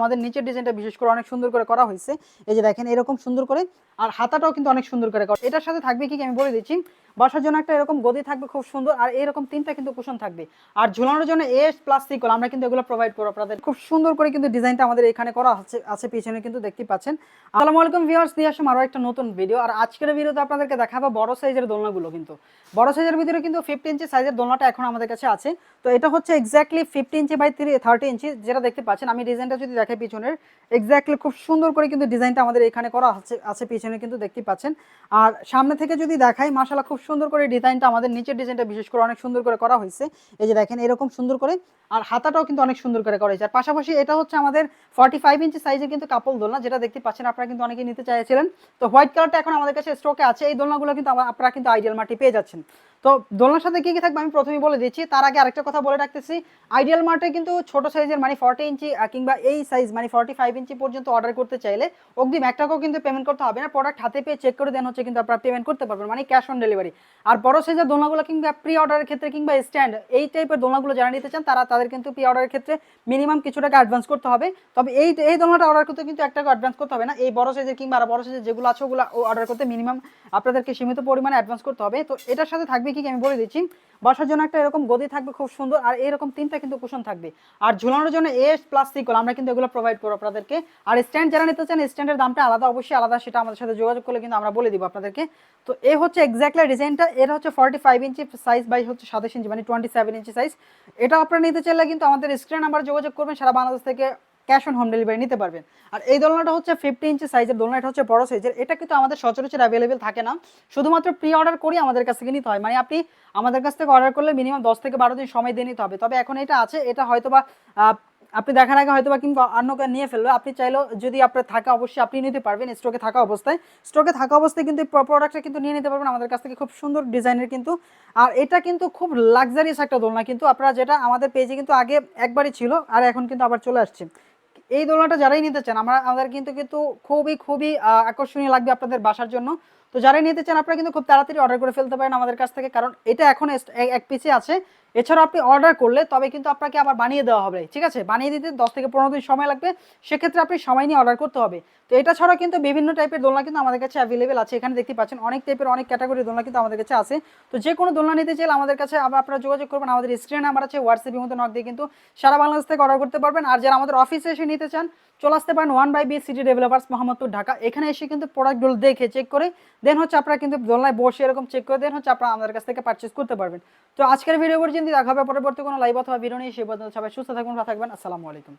আমাদের নিচের ডিজাইনটা বিশেষ করে অনেক সুন্দর করে করা হয়েছে। এই যে দেখেন, এরকম সুন্দর করে, আর হাতাটাও কিন্তু অনেক সুন্দর করে করা এটার সাথে থাকবে কি কি আমি বলে দিচ্ছি? বসার জন্য একটা এরকম গদি থাকবে খুব সুন্দর, আর এরকম তিনটা কিন্তু কুশন থাকবে। আর ঝুলানোর জন্য এস প্লাস সিকল আমরা কিন্তু এগুলো প্রোভাইড করব। আপনাদের খুব সুন্দর করে কিন্তু ডিজাইনটা আমাদের এখানে করা আছে আছে, পিছনে কিন্তু দেখতে পাচ্ছেন। আসসালামু আলাইকুম ভিউয়ার্স দিয়ে আসলাম আরও একটা নতুন ভিডিও আর আজকের ভিডিওতে আপনাদেরকে দেখাবো বড় সাইজের দোলনাগুলো কিন্তু। বড় সাইজের ভিতরে কিন্তু ফিফটি ইঞ্চি সাইজের দোলনাটা এখন আমাদের কাছে আছে। তো এটা হচ্ছে exactly fifty inch by three thirty inch যেটা দেখতে পাচ্ছেন। আমি ডিজাইনটা যদি দেখাই পিছনের এক্স্যাক্টলি খুব সুন্দর করে কিন্তু ডিজাইনটা আমাদের এখানে করা আছে আছে পিছনে কিন্তু দেখতে পাচ্ছেন। আর সামনে থেকে যদি দেখাই মাশাল্লাহ খুব সুন্দর করে ডিজাইনটা আমাদের নিচের ডিজাইনটা বিশেষ করে অনেক সুন্দর করে করা হয়েছে। এই যে দেখেন, এরকম সুন্দর করে, আর হাতাটাও কিন্তু অনেক সুন্দর করে করা হয়েছে। আর পাশাপাশি এটা হচ্ছে আমাদের ফর্টি ফাইভ ইঞ্চি সাইজের কিন্তু কাপল দোলনা, যেটা দেখতে পাচ্ছেন আপনারা কিন্তু অনেকে নিতে চাইছিলেন। তো হোয়াইট কালারটা এখন আমাদের কাছে স্টকে আছে। এই দোলনাগুলো কিন্তু আপনারা কিন্তু আইডিয়াল মাটি পেয়ে যাচ্ছেন। তো দোলনার সাথে কি কি থাকবে আমি প্রথমেই বলে দিচ্ছি। তার আগে আরেকটা কথা বলে রাখতেছি। আইডিয়াল মার্টে কিন্তু ছোট সাইজের মানে ফর্টি ইঞ্চি কিংবা এই সাইজ মানে ফর্টি ফাইভ ইঞ্চি পর্যন্ত অর্ডার করতে চাইলে অগ্রিম এক টাকাও কিন্তু পেমেন্ট করতে হবে না। প্রোডাক্ট হাতে পেয়ে চেক করে দেন হচ্ছে কিন্তু আপনারা পেমেন্ট করতে পারবেন মানে ক্যাশ অন ডেলিভারি আর বড় সাইজের দোলনাগুলো কিংবা প্রি অর্ডারের ক্ষেত্রে কিংবা স্ট্যান্ড এই টাইপের দোলনাগুলো যারা নিতে চান, তারা তাদের কিন্তু প্রি অর্ডারের ক্ষেত্রে মিনিমাম কিছু টাকা অ্যাডভান্স করতে হবে। তবে এই এই দোলনাটা অর্ডার করতে কিন্তু এক টাকা অ্যাডভান্স করতে হবে না। এই বড় সাইজের কিংবা আর বড় সাইজের যেগুলো আছে, ওগুলো অর্ডার করতে মিনিমাম আপনাদেরকে সীমিত পরিমাণে অ্যাডভান্স করতে হবে। তো এটার সাথে থাকবে কি কি আমি বলে দিচ্ছি? বসার জন্য একটা এরকম গদি থাকবে খুব সুন্দর, আর এরকম তিনটা কিন্তু কুশন থাকবে। আর ঝুলানোর জন্য এস প্লাস সিকল আমরা কিন্তু এগুলো প্রোভাইড করব আপনাদেরকে। আর স্ট্যান্ড যারা নিতে চান স্ট্যান্ডের দামটা আলাদা, অবশ্যই আলাদা, সেটা আমাদের সাথে যোগাযোগ করলে কিন্তু আমরা বলে দিব আপনাদেরকে। তো এ হচ্ছে এক্স্যাক্টলি ডিজাইনটা এটা হচ্ছে forty five inch size by হচ্ছে সাতাশ ইঞ্চি মানে টোয়েন্টি সেভেন ইঞ্চি সাইজ এটা আপনারা নিতে চাইলে কিন্তু আমাদের স্ক্রিন নাম্বার যোগাযোগ করবেন, সারা বাংলাদেশ থেকে ক্যাশ অন হোম ডেলিভারি নিতে পারবেন। আর এই দোলনাটা হচ্ছে ফিফটি ইঞ্চি সাইজের দোলনা, এটা হচ্ছে বড় সাইজের এটা কিন্তু আমাদের সচরাচর অ্যাভেলেবেল থাকে না। শুধুমাত্র প্রি অর্ডার করি আমাদের কাছ থেকে নিতে হয়। মানে আপনি আমাদের কাছ থেকে অর্ডার করলে মিনিমাম দশ থেকে বারো দিন সময় দিয়ে নিতে হবে। তবে এখন এটা আছে, এটা হয়তো বা আপনি দেখার আগে হয়তো বা কিংবা অন্য কেউ নিয়ে ফেলল, আপনি চাইলেও যদি আপনার থাকা অবশ্যই আপনি নিতে পারবেন স্টকে থাকা অবস্থায়। স্টকে থাকা অবস্থায় কিন্তু প্রোডাক্টটা কিন্তু নিয়ে নিতে পারবেন আমাদের কাছ থেকে। খুব সুন্দর ডিজাইনের কিন্তু। আর এটা কিন্তু খুব লাক্সারিয়াস একটা দোলনা। কিন্তু আপনারা যেটা আমাদের পেজে কিন্তু আগে একবারই ছিল, আর এখন কিন্তু আবার চলে আসছে। এই দোলনাটা যারাই নিতে চান, আমরা, আমাদের কিন্তু কিন্তু খুবই খুবই আকর্ষণীয় লাগবে আপনাদের বাসার জন্য। তো যারাই নিতে চান, আপনারা কিন্তু খুব তাড়াতাড়ি অর্ডার করে ফেলতে পারেন আমাদের কাছ থেকে, কারণ এটা এখন এক পিসে আছে। এছাড়া আপনি অর্ডার করলে তবে কিন্তু আপনাকে আবার বানিয়ে দেওয়া হবে, ঠিক আছে? বানিয়ে দিতে দশ থেকে পনেরো দিন সময় লাগবে, সেক্ষেত্রে আপনি সময় নিয়ে অর্ডার করতে হবে। তো এটা ছাড়া কিন্তু বিভিন্ন টাইপের দোলনা কিন্তু আমাদের কাছে অ্যাভেলেবেল আছে। এখানে দেখতে পাচ্ছেন অনেক টাইপের অনেক ক্যাটাগরির দোলনা কিন্তু আমাদের কাছে আছে। তো যে কোনো দোলনা নিতে চাইলে আমাদের কাছে আবার আপনারা যোগাযোগ করবেন। আমাদের স্ক্রিন নাম্বার আছে হোয়াটসঅ্যাপের মতো নক দিয়ে কিন্তু সারা বাংলাদেশ থেকে অর্ডার করতে পারবেন। আর যারা আমাদের অফিসে এসে নিতে চান, চলে আসতে পারেন one by B city developers Mohammadpur, Dhaka. এখানে এসে কিন্তু প্রোডাক্টগুলো দেখে চেক করে দেন হচ্ছে আপনারা কিন্তু দোলনায় বসে এরকম চেক করে দেন হচ্ছে আপনারা আমাদের কাছ থেকে পারচেস করতে পারবেন। তো আজকের ভিডিও পর্যন্ত দেখা হবে, পরবর্তী কোনো লাইভ অথবা ভিডিও নিয়ে পর্যন্ত সবাই সুস্থ থাকবেন থাকবেন, আসসালামু আলাইকুম।